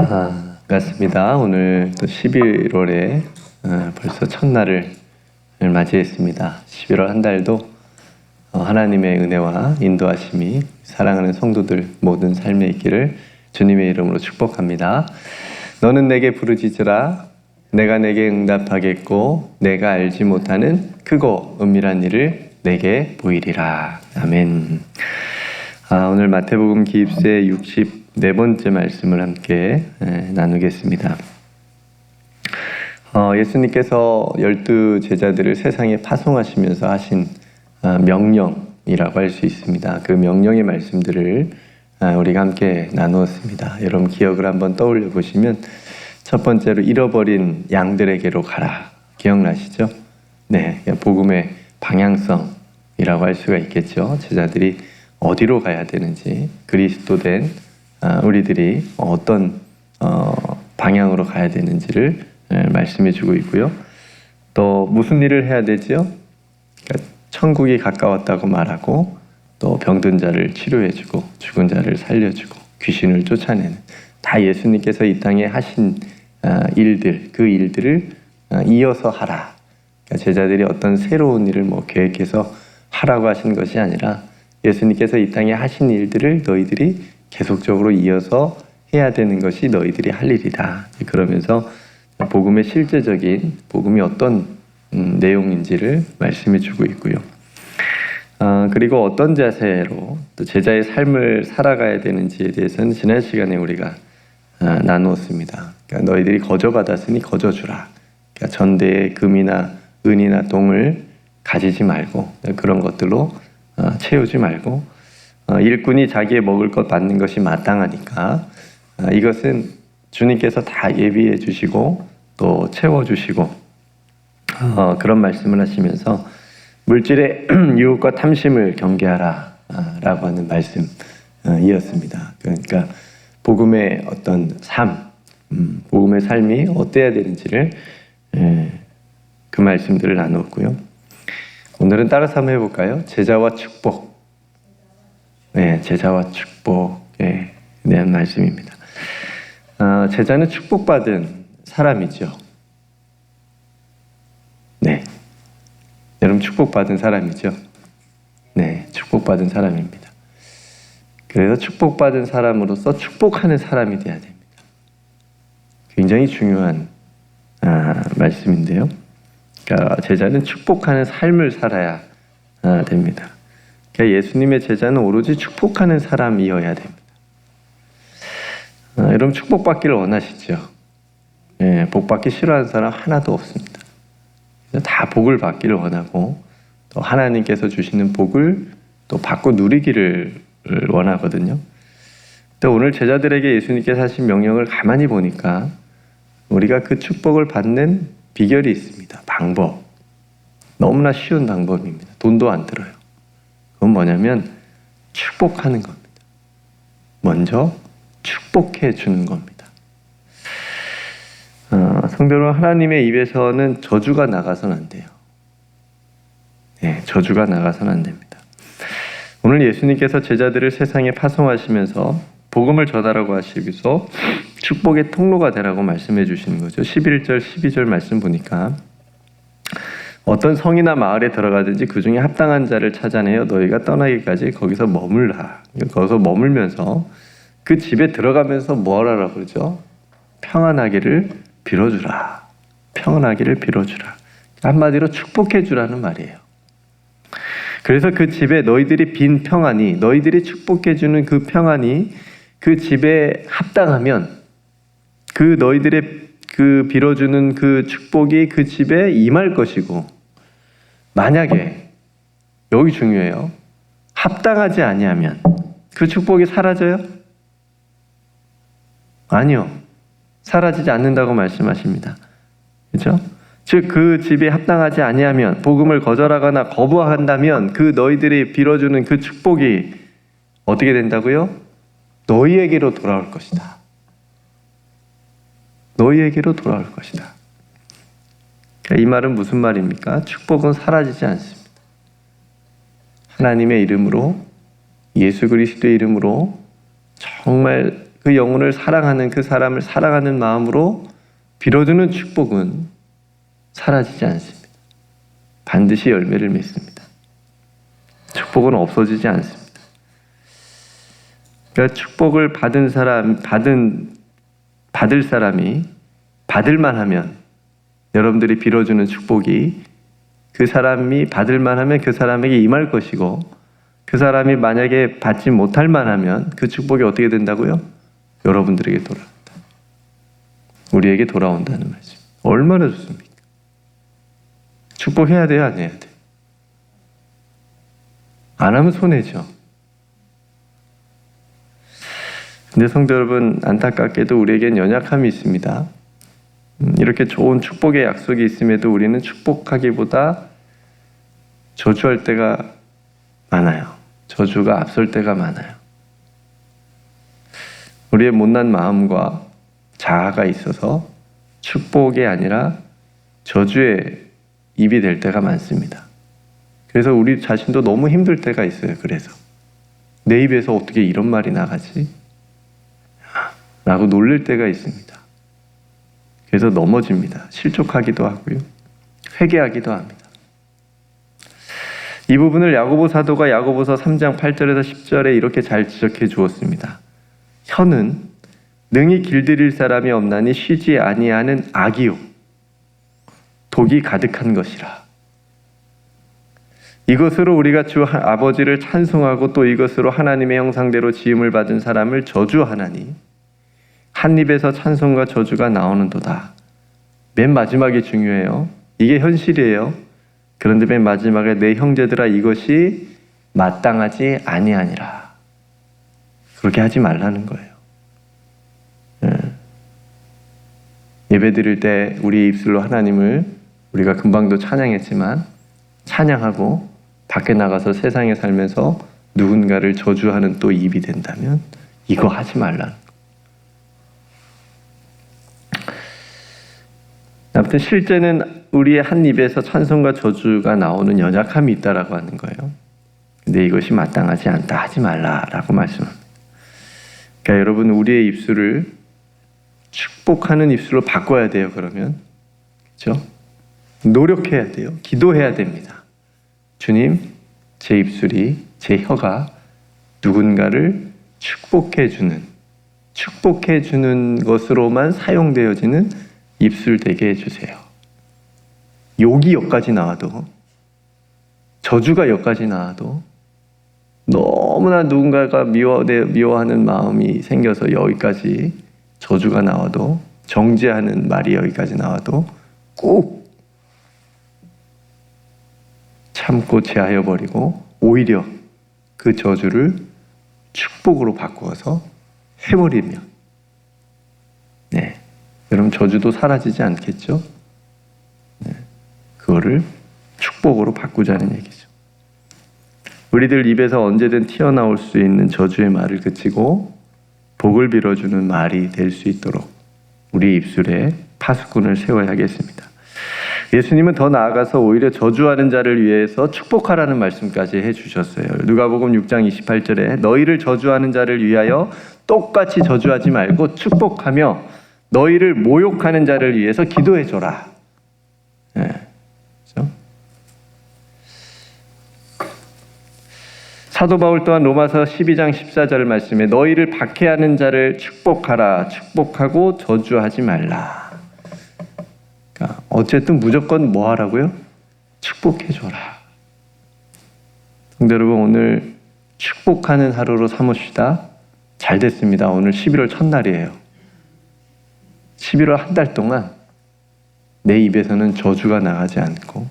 아, 반갑습니다. 오늘 또 11월에 어, 벌써 첫날을 맞이했습니다. 11월 한 달도 어, 하나님의 은혜와 인도하심이 사랑하는 성도들 모든 삶에 있기를 주님의 이름으로 축복합니다. 너는 내게 부르짖으라 내가 내게 응답하겠고 내가 알지 못하는 크고 은밀한 일을 내게 보이리라. 아멘. 아, 오늘 마태복음 기입세 64번째 말씀을 함께 에, 나누겠습니다. 어, 예수님께서 열두 제자들을 세상에 파송하시면서 하신 어, 명령이라고 할 수 있습니다. 그 명령의 말씀들을 아, 우리가 함께 나누었습니다. 여러분 기억을 한번 떠올려 보시면 첫 번째로 잃어버린 양들에게로 가라. 기억나시죠? 네, 복음의 방향성이라고 할 수가 있겠죠. 제자들이 어디로 가야 되는지 그리스도된 아, 우리들이 어떤 어, 방향으로 가야 되는지를 예, 말씀해주고 있고요. 또 무슨 일을 해야 되지요? 그러니까 천국이 가까웠다고 말하고 또 병든 자를 치료해주고 죽은 자를 살려주고 귀신을 쫓아내는 다 예수님께서 이 땅에 하신 아, 일들 그 일들을 아, 이어서 하라. 그러니까 제자들이 어떤 새로운 일을 뭐 계획해서 하라고 하신 것이 아니라 예수님께서 이 땅에 하신 일들을 너희들이 계속적으로 이어서 해야 되는 것이 너희들이 할 일이다. 그러면서 복음의 실제적인 복음이 어떤 음, 내용인지를 말씀해 주고 있고요. 아, 그리고 어떤 자세로 또 제자의 삶을 살아가야 되는지에 대해서는 지난 시간에 우리가 아, 나누었습니다. 그러니까 너희들이 거저 받았으니 거저 주라. 그러니까 전대의 금이나 은이나 동을 가지지 말고 그런 것들로 어, 채우지 말고 어, 일꾼이 자기의 먹을 것 받는 것이 마땅하니까 어, 이것은 주님께서 다 예비해 주시고 또 채워 주시고 어, 그런 말씀을 하시면서 물질의 유혹과 탐심을 경계하라라고 하는 말씀이었습니다. 그러니까 복음의 어떤 삶, 음, 복음의 삶이 어때야 되는지를 예, 그 말씀들을 나누었고요. 오늘은 따라서 한번 해볼까요? 제자와 축복. 네, 제자와 축복에 대한 말씀입니다. 아, 제자는 축복받은 사람이죠. 네. 여러분 축복받은 사람이죠. 네, 축복받은 사람입니다. 그래서 축복받은 사람으로서 축복하는 사람이 돼야 됩니다. 굉장히 중요한 아, 말씀인데요. 그러니까 제자는 축복하는 삶을 살아야 아, 됩니다. 예수님의 제자는 오로지 축복하는 사람이어야 됩니다. 아, 여러분 축복받기를 원하시죠? 예, 복 받기 싫어하는 사람 하나도 없습니다. 다 복을 받기를 원하고 또 하나님께서 주시는 복을 또 받고 누리기를 원하거든요. 또 오늘 제자들에게 예수님께서 하신 명령을 가만히 보니까 우리가 그 축복을 받는 비결이 있습니다. 방법. 너무나 쉬운 방법입니다. 돈도 안 들어요. 그건 뭐냐면 축복하는 겁니다. 먼저 축복해 주는 겁니다. 어, 성도는 하나님의 입에서는 저주가 나가선 안 돼요. 네, 저주가 나가선 안 됩니다. 오늘 예수님께서 제자들을 세상에 파송하시면서 복음을 전하라고 하시면서 축복의 통로가 되라고 말씀해 주시는 거죠. 11절, 12절 말씀 보니까 어떤 성이나 마을에 들어가든지 그 중에 합당한 자를 찾아내어 너희가 떠나기까지 거기서 머물라. 거기서 머물면서 그 집에 들어가면서 뭐하라고 그러죠? 평안하기를 빌어주라. 평안하기를 빌어주라. 한마디로 축복해 주라는 말이에요. 그래서 그 집에 너희들이 빈 평안이, 너희들이 축복해 주는 그 평안이 그 집에 합당하면 그 너희들의 그 빌어주는 그 축복이 그 집에 임할 것이고 만약에 여기 중요해요. 합당하지 아니하면 그 축복이 사라져요? 아니요. 사라지지 않는다고 말씀하십니다. 그렇죠? 즉 그 집에 합당하지 아니하면 복음을 거절하거나 거부한다면 그 너희들이 빌어주는 그 축복이 어떻게 된다고요? 너희에게로 돌아올 것이다. 너희에게로 돌아올 것이다. 이 말은 무슨 말입니까? 축복은 사라지지 않습니다. 하나님의 이름으로 예수 그리스도의 이름으로 정말 그 영혼을 사랑하는 그 사람을 사랑하는 마음으로 빌어주는 축복은 사라지지 않습니다. 반드시 열매를 맺습니다. 축복은 없어지지 않습니다. 그러니까 축복을 받은 사람, 받은 받을 사람이 받을만 하면 여러분들이 빌어주는 축복이 그 사람이 받을만 하면 그 사람에게 임할 것이고 그 사람이 만약에 받지 못할 만하면 그 축복이 어떻게 된다고요? 여러분들에게 돌아온다. 우리에게 돌아온다는 말씀. 얼마나 좋습니까? 축복해야 돼요, 안 해야 돼요? 안 하면 손해죠. 근데 성도 여러분, 안타깝게도 우리에겐 연약함이 있습니다. 음, 이렇게 좋은 축복의 약속이 있음에도 우리는 축복하기보다 저주할 때가 많아요. 저주가 앞설 때가 많아요. 우리의 못난 마음과 자아가 있어서 축복이 아니라 저주의 입이 될 때가 많습니다. 그래서 우리 자신도 너무 힘들 때가 있어요. 그래서 내 입에서 어떻게 이런 말이 나가지? 라고 놀릴 때가 있습니다. 그래서 넘어집니다. 실족하기도 하고요. 회개하기도 합니다. 이 부분을 야고보 사도가 야고보서 3장 8절에서 10절에 이렇게 잘 지적해 주었습니다. 혀는 능히 길들일 사람이 없나니 쉬지 아니하는 악이요 독이 가득한 것이라. 이것으로 우리가 주 하- 아버지를 찬송하고 또 이것으로 하나님의 형상대로 지음을 받은 사람을 저주하나니 한 입에서 찬송과 저주가 나오는도다. 맨 마지막이 중요해요. 이게 현실이에요. 그런데 맨 마지막에 내 형제들아 이것이 마땅하지 아니하니라. 그렇게 하지 말라는 거예요. 예. 예배 드릴 때 우리 입술로 하나님을 우리가 금방도 찬양했지만 찬양하고 밖에 나가서 세상에 살면서 누군가를 저주하는 또 입이 된다면 이거 하지 말라는 거예요. 아무튼 실제는 우리의 한 입에서 찬송과 저주가 나오는 연약함이 있다라고 하는 거예요. 근데 이것이 마땅하지 않다 하지 말라라고 말씀합니다. 그러니까 여러분 우리의 입술을 축복하는 입술로 바꿔야 돼요. 그러면 그렇죠? 노력해야 돼요. 기도해야 됩니다. 주님, 제 입술이 제 혀가 누군가를 축복해 주는 축복해 주는 것으로만 사용되어지는 입술 되게 해주세요. 욕이 여기까지 나와도 저주가 여기까지 나와도 너무나 누군가가 미워, 미워하는 마음이 생겨서 여기까지 저주가 나와도 정죄하는 말이 여기까지 나와도 꼭 참고 제하여 버리고 오히려 그 저주를 축복으로 바꾸어서 해버리면 네. 여러분 저주도 사라지지 않겠죠? 네. 그거를 축복으로 바꾸자는 얘기죠. 우리들 입에서 언제든 튀어나올 수 있는 저주의 말을 그치고 복을 빌어주는 말이 될 수 있도록 우리 입술에 파수꾼을 세워야겠습니다. 예수님은 더 나아가서 오히려 저주하는 자를 위해서 축복하라는 말씀까지 해주셨어요. 누가복음 6장 28절에 너희를 저주하는 자를 위하여 똑같이 저주하지 말고 축복하며 너희를 모욕하는 자를 위해서 기도해 줘라. 예. 그렇죠? 사도 바울 또한 로마서 12장 14절 말씀에 너희를 박해하는 자를 축복하라. 축복하고 저주하지 말라. 그러니까 어쨌든 무조건 뭐 하라고요? 축복해 줘라. 성도 여러분 오늘 축복하는 하루로 삼읍시다. 잘 됐습니다. 오늘 11월 첫날이에요. 11월 한 달 동안 내 입에서는 저주가 나가지 않고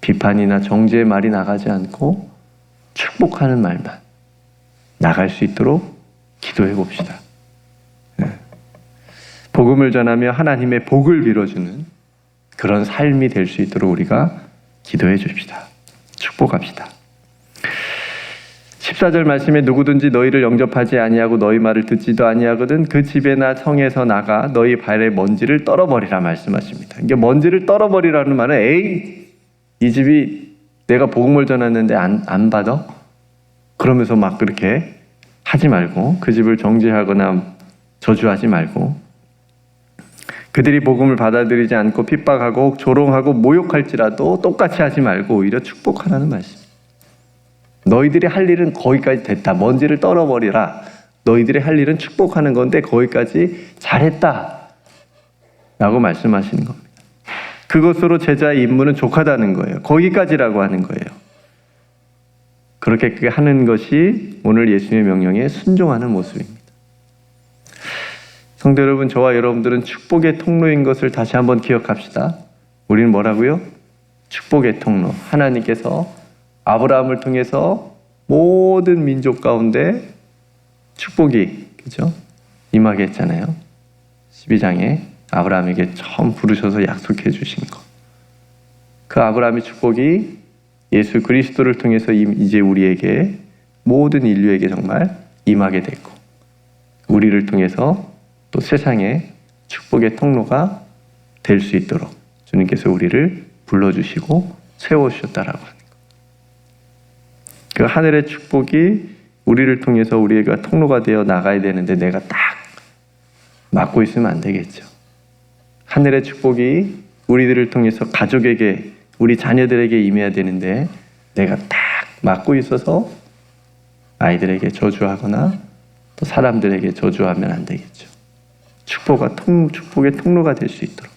비판이나 정죄의 말이 나가지 않고 축복하는 말만 나갈 수 있도록 기도해 봅시다. 네. 복음을 전하며 하나님의 복을 빌어주는 그런 삶이 될 수 있도록 우리가 기도해 줍시다. 축복합시다. 14절 말씀에 누구든지 너희를 영접하지 아니하고 너희 말을 듣지도 아니하거든 그 집에나 성에서 나가 너희 발의 먼지를 떨어버리라 말씀하십니다. 이게 먼지를 떨어버리라는 말은 에이 이 집이 내가 복음을 전했는데 안, 안 받아? 그러면서 막 그렇게 하지 말고 그 집을 정죄하거나 저주하지 말고 그들이 복음을 받아들이지 않고 핍박하고 조롱하고 모욕할지라도 똑같이 하지 말고 오히려 축복하라는 말씀. 너희들이 할 일은 거기까지 됐다. 먼지를 떨어버리라. 너희들이 할 일은 축복하는 건데 거기까지 잘했다. 라고 말씀하시는 겁니다. 그것으로 제자의 임무는 족하다는 거예요. 거기까지라고 하는 거예요. 그렇게 하는 것이 오늘 예수님의 명령에 순종하는 모습입니다. 성도 여러분, 저와 여러분들은 축복의 통로인 것을 다시 한번 기억합시다. 우리는 뭐라고요? 축복의 통로. 하나님께서 아브라함을 통해서 모든 민족 가운데 축복이 그죠? 임하게 했잖아요. 12장에 아브라함에게 처음 부르셔서 약속해 주신 것. 그 아브라함의 축복이 예수 그리스도를 통해서 임- 이제 우리에게 모든 인류에게 정말 임하게 됐고 우리를 통해서 또 세상에 축복의 통로가 될 수 있도록 주님께서 우리를 불러주시고 세워주셨다라고 것. 그 하늘의 축복이 우리를 통해서 우리가 통로가 되어 나가야 되는데 내가 딱 막고 있으면 안 되겠죠. 하늘의 축복이 우리들을 통해서 가족에게 우리 자녀들에게 임해야 되는데 내가 딱 막고 있어서 아이들에게 저주하거나 또 사람들에게 저주하면 안 되겠죠. 축복과 통 축복의 통로가 될 수 있도록.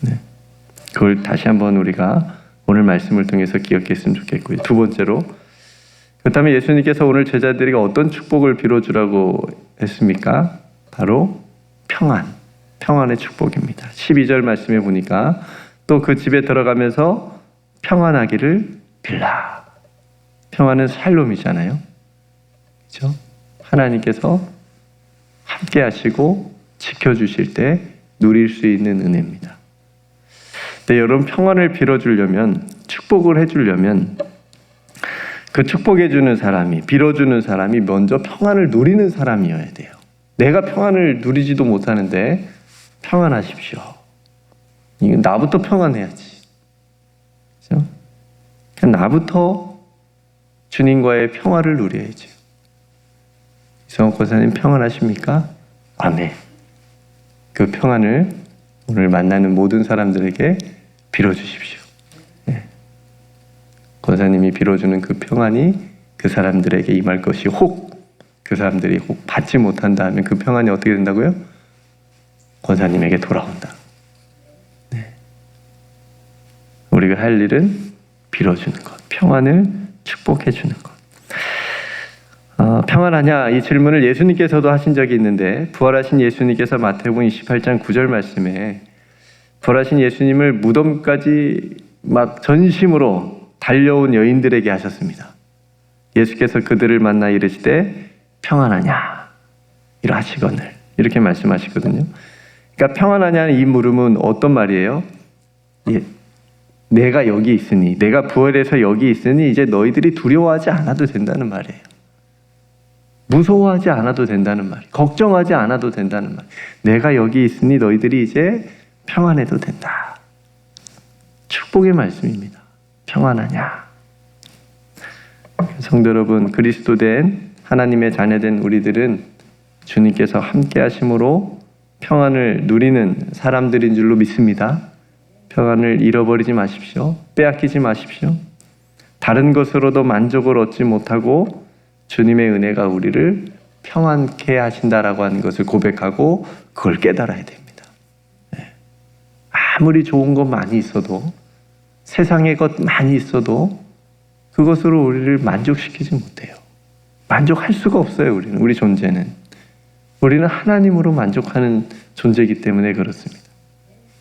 네. 그걸 다시 한번 우리가 오늘 말씀을 통해서 기억했으면 좋겠고요. 두 번째로 그렇다면 예수님께서 오늘 제자들에게 어떤 축복을 빌어주라고 했습니까? 바로 평안, 평안의 축복입니다. 12절 말씀에 보니까 또 그 집에 들어가면서 평안하기를 빌라. 평안은 살롬이잖아요. 그렇죠? 하나님께서 함께 하시고 지켜주실 때 누릴 수 있는 은혜입니다. 근데 여러분 평안을 빌어주려면 축복을 해주려면 그 축복해주는 사람이 빌어주는 사람이 먼저 평안을 누리는 사람이어야 돼요. 내가 평안을 누리지도 못하는데 평안하십시오. 이거 나부터 평안해야지. 그죠? 나부터 주님과의 평화를 누려야죠. 이성호 권사님 평안하십니까? 아멘. 그 평안을 오늘 만나는 모든 사람들에게 빌어주십시오. 예. 권사님이 빌어주는 그 평안이 그 사람들에게 임할 것이 혹 그 사람들이 혹 받지 못한다 하면 그 평안이 어떻게 된다고요? 권사님에게 돌아온다. 네. 우리가 할 일은 빌어주는 것, 평안을 축복해 주는 것. 어, 평안하냐 이 질문을 예수님께서도 하신 적이 있는데 부활하신 예수님께서 마태복음 28장 9절 말씀에 부활하신 예수님을 무덤까지 막 전심으로 달려온 여인들에게 하셨습니다. 예수께서 그들을 만나 이르시되 평안하냐 이러하시거늘 이렇게 말씀하시거든요. 그러니까 평안하냐는 이 물음은 어떤 말이에요? 예, 내가 여기 있으니 내가 부활해서 여기 있으니 이제 너희들이 두려워하지 않아도 된다는 말이에요. 무서워하지 않아도 된다는 말, 걱정하지 않아도 된다는 말. 내가 여기 있으니 너희들이 이제 평안해도 된다. 축복의 말씀입니다. 평안하냐? 성도 여러분, 그리스도 된 하나님의 자녀된 우리들은 주님께서 함께 하심으로 평안을 누리는 사람들인 줄로 믿습니다. 평안을 잃어버리지 마십시오. 빼앗기지 마십시오. 다른 것으로도 만족을 얻지 못하고 주님의 은혜가 우리를 평안케 하신다라고 하는 것을 고백하고 그걸 깨달아야 됩니다. 네. 아무리 좋은 것 많이 있어도 세상의 것 많이 있어도 그것으로 우리를 만족시키지 못해요. 만족할 수가 없어요, 우리는. 우리 존재는. 우리는 하나님으로 만족하는 존재이기 때문에 그렇습니다.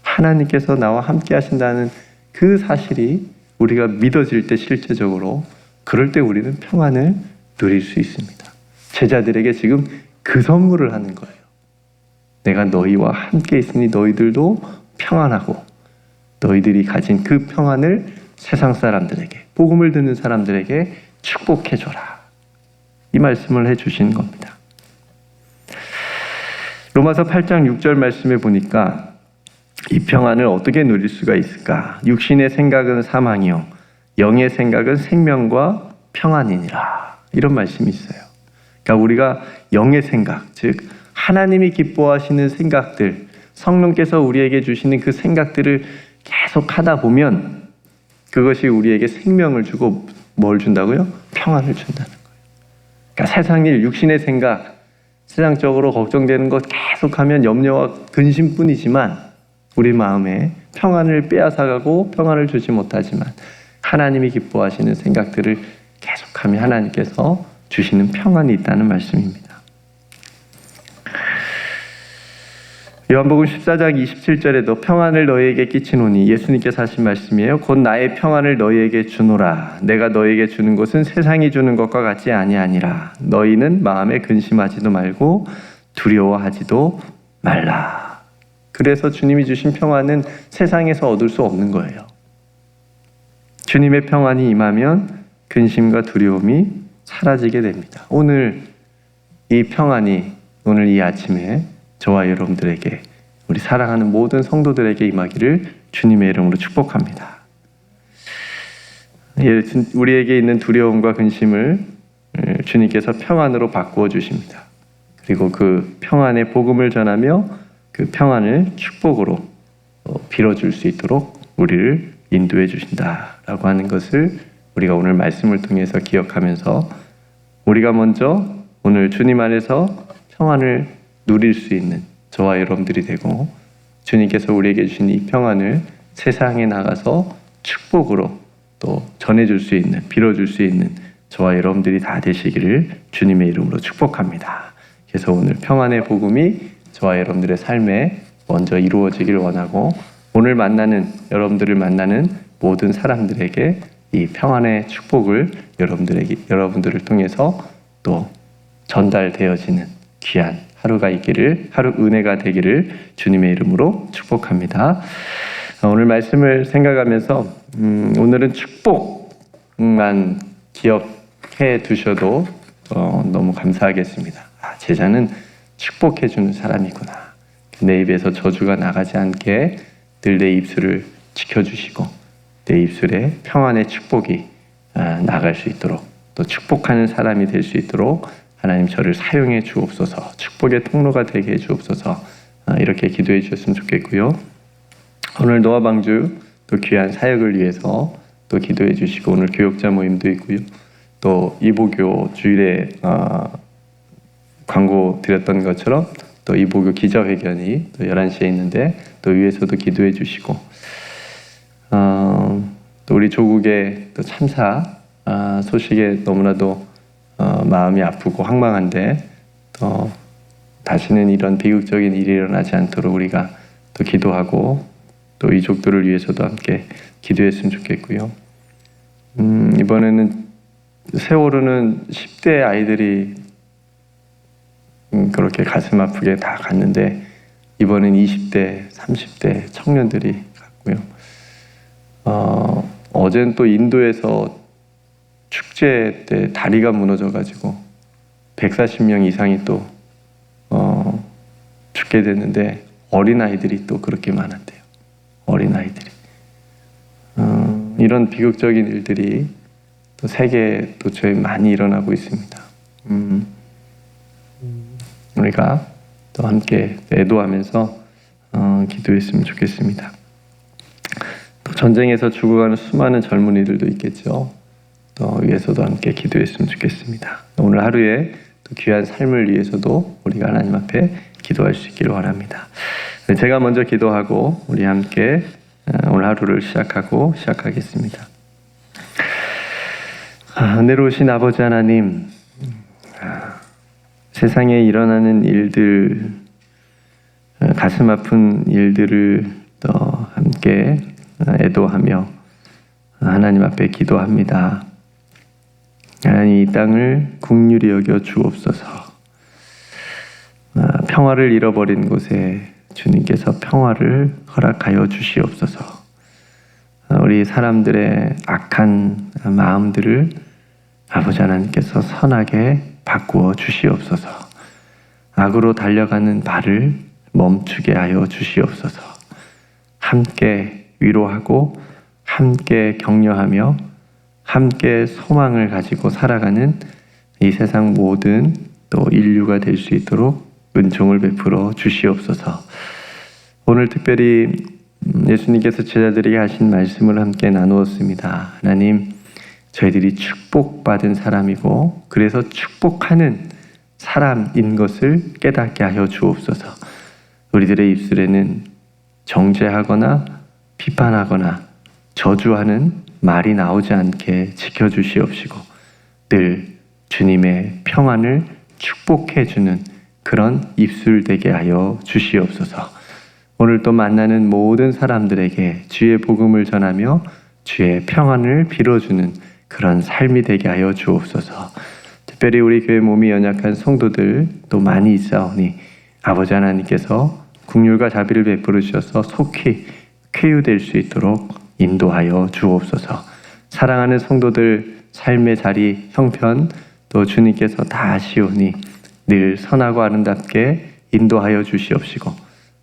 하나님께서 나와 함께 하신다는 그 사실이 우리가 믿어질 때 실제적으로 그럴 때 우리는 평안을 누릴 수 있습니다. 제자들에게 지금 그 선물을 하는 거예요. 내가 너희와 함께 있으니 너희들도 평안하고 너희들이 가진 그 평안을 세상 사람들에게 복음을 듣는 사람들에게 축복해 줘라. 이 말씀을 해 주신 겁니다. 로마서 8장 6절 말씀에 보니까 이 평안을 어떻게 누릴 수가 있을까? 육신의 생각은 사망이요 영의 생각은 생명과 평안이니라. 이런 말씀이 있어요. 그러니까 우리가 영의 생각, 즉 하나님이 기뻐하시는 생각들, 성령께서 우리에게 주시는 그 생각들을 계속 하다 보면 그것이 우리에게 생명을 주고 뭘 준다고요? 평안을 준다는 거예요. 그러니까 세상 일, 육신의 생각, 세상적으로 걱정되는 것 계속하면 염려와 근심뿐이지만 우리 마음에 평안을 빼앗아가고 평안을 주지 못하지만 하나님이 기뻐하시는 생각들을 계속하면 하나님께서 주시는 평안이 있다는 말씀입니다. 요한복음 14장 27절에도 평안을 너희에게 끼치노니 예수님께서 하신 말씀이에요. 곧 나의 평안을 너희에게 주노라. 내가 너희에게 주는 것은 세상이 주는 것과 같지 아니하니라. 너희는 마음에 근심하지도 말고 두려워하지도 말라. 그래서 주님이 주신 평안은 세상에서 얻을 수 없는 거예요. 주님의 평안이 임하면 근심과 두려움이 사라지게 됩니다. 오늘 이 평안이 오늘 이 아침에 저와 여러분들에게 우리 사랑하는 모든 성도들에게 임하기를 주님의 이름으로 축복합니다. 예, 우리에게 있는 두려움과 근심을 예, 주님께서 평안으로 바꾸어 주십니다. 그리고 그 평안의 복음을 전하며 그 평안을 축복으로 어, 빌어줄 수 있도록 우리를 인도해 주신다라고 하는 것을 우리가 오늘 말씀을 통해서 기억하면서 우리가 먼저 오늘 주님 안에서 평안을 누릴 수 있는 저와 여러분들이 되고 주님께서 우리에게 주신 이 평안을 세상에 나가서 축복으로 또 전해줄 수 있는 빌어줄 수 있는 저와 여러분들이 다 되시기를 주님의 이름으로 축복합니다. 그래서 오늘 평안의 복음이 저와 여러분들의 삶에 먼저 이루어지길 원하고 오늘 만나는 여러분들을 만나는 모든 사람들에게 이 평안의 축복을 여러분들에게 여러분들을 통해서 또 전달되어지는 귀한 하루가 있기를 하루 은혜가 되기를 주님의 이름으로 축복합니다. 오늘 말씀을 생각하면서 음, 오늘은 축복만 기억해 두셔도 어, 너무 감사하겠습니다. 아, 제자는 축복해 주는 사람이구나. 내 입에서 저주가 나가지 않게 늘 내 입술을 지켜주시고 내 입술에 평안의 축복이 아, 나갈 수 있도록 또 축복하는 사람이 될 수 있도록 하나님 저를 사용해 주옵소서 축복의 통로가 되게 해 주옵소서 아, 이렇게 기도해 주셨으면 좋겠고요. 오늘 노아 방주 또 귀한 사역을 위해서 또 기도해 주시고 오늘 교육자 모임도 있고요. 또 이보교 주일에 어, 광고 드렸던 것처럼 또 이보교 기자회견이 또 11시에 있는데 또 위에서도 기도해 주시고 어, 또 우리 조국의 또 참사 아, 소식에 너무나도 어, 마음이 아프고 황망한데 또 다시는 이런 비극적인 일이 일어나지 않도록 우리가 또 기도하고 또 이족들을 위해서도 함께 기도했으면 좋겠고요. 음, 이번에는 세월호는 10대 아이들이 음, 그렇게 가슴 아프게 다 갔는데 이번엔 20대, 30대 청년들이 갔고요. 어, 어젠 또 인도에서 축제 때 다리가 무너져가지고 140명 이상이 또 어, 죽게 됐는데 어린 아이들이 또 그렇게 많았대요. 어린 아이들이 어, 이런 비극적인 일들이 또 세계 도처에 많이 일어나고 있습니다. 음, 우리가 또 함께 애도하면서 어, 기도했으면 좋겠습니다. 또 전쟁에서 죽어가는 수많은 젊은이들도 있겠죠. 또 위해서도 함께 기도했으면 좋겠습니다. 오늘 하루에 또 귀한 삶을 위해서도 우리가 하나님 앞에 기도할 수 있기를 원합니다. 네, 제가 먼저 기도하고 우리 함께 어, 오늘 하루를 시작하고 시작하겠습니다. 아, 은혜로우신 아버지 하나님, 아, 세상에 일어나는 일들, 어, 가슴 아픈 일들을 또 함께 애도하며 하나님 앞에 기도합니다. 하나님 이 땅을 국률이 여겨 주옵소서. 아, 평화를 잃어버린 곳에 주님께서 평화를 허락하여 주시옵소서. 아, 우리 사람들의 악한 마음들을 아버지 하나님께서 선하게 바꾸어 주시옵소서. 악으로 달려가는 발을 멈추게 하여 주시옵소서. 함께 위로하고 함께 격려하며 함께 소망을 가지고 살아가는 이 세상 모든 또 인류가 될 수 있도록 은총을 베풀어 주시옵소서. 오늘 특별히 음, 예수님께서 제자들에게 하신 말씀을 함께 나누었습니다. 하나님, 저희들이 축복받은 사람이고 그래서 축복하는 사람인 것을 깨닫게 하여 주옵소서. 우리들의 입술에는 정죄하거나 비판하거나 저주하는 말이 나오지 않게 지켜주시옵시고 늘 주님의 평안을 축복해 주는 그런 입술 되게 하여 주시옵소서. 오늘 또 만나는 모든 사람들에게 주의 복음을 전하며 주의 평안을 빌어주는 그런 삶이 되게 하여 주옵소서. 특별히 우리 교회 몸이 연약한 성도들 또 많이 있사오니 아버지 하나님께서 국률과 자비를 베풀어 주셔서 속히 쾌유될 수 있도록 인도하여 주옵소서. 사랑하는 성도들 삶의 자리 형편 또 주님께서 다 아시오니 늘 선하고 아름답게 인도하여 주시옵시고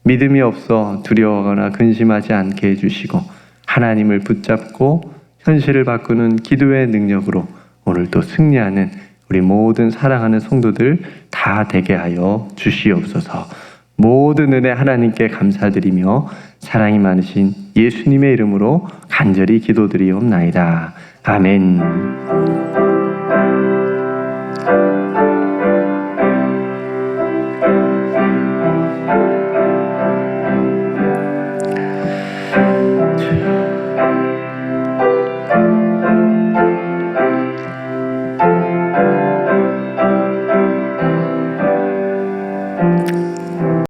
믿음이 없어 두려워하거나 근심하지 않게 해주시고 하나님을 붙잡고 현실을 바꾸는 기도의 능력으로 오늘도 승리하는 우리 모든 사랑하는 성도들 다 되게 하여 주시옵소서. 모든 은혜 하나님께 감사드리며 사랑이 많으신 예수님의 이름으로 간절히 기도드리옵나이다. 아멘.